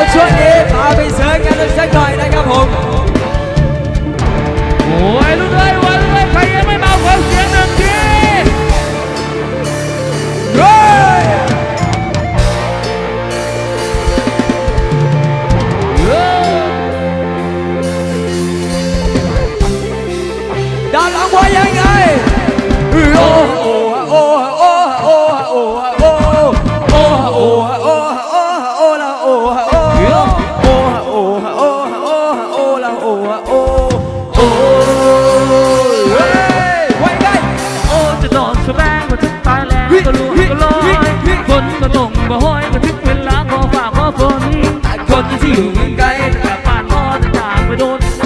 我祝你打败所有的香港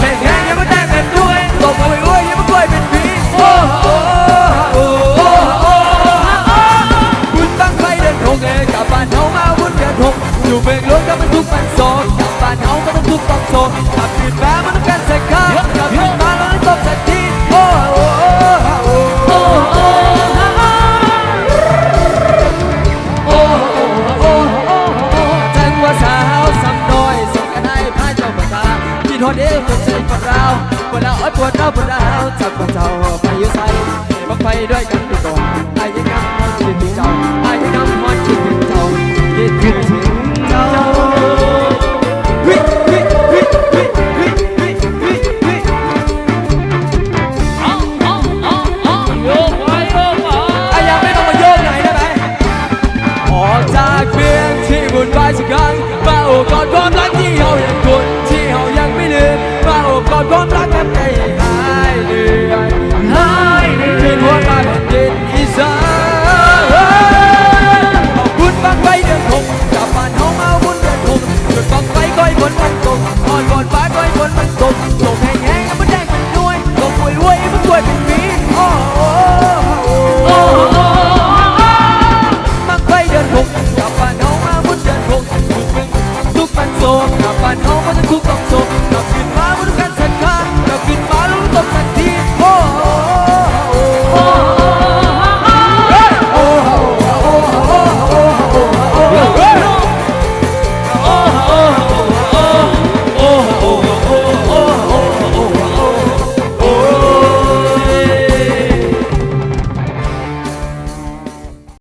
แม่งแห้งยังมาแต้มเป็นด้วยตบกวยยังมากวยเป็นผีโอ้โหโอ้โอ้โหคุตั้งใจเดินทงเองกลับบ้านเฮามาวุ่นกันทงอยู่เบรกรถก็มันทุกปันโซกลับบ้นเฮาก็ต้องทุกปันโซขับผิดแม้มันต้องการใส่ข้าวขัผิดมาแล้วต้องตบสักทีโอ้โห วดเอาปวดเอาปวดเอาจับควาเจ้าไปอยู่ใส่บังไฟด้วยกัน 古巴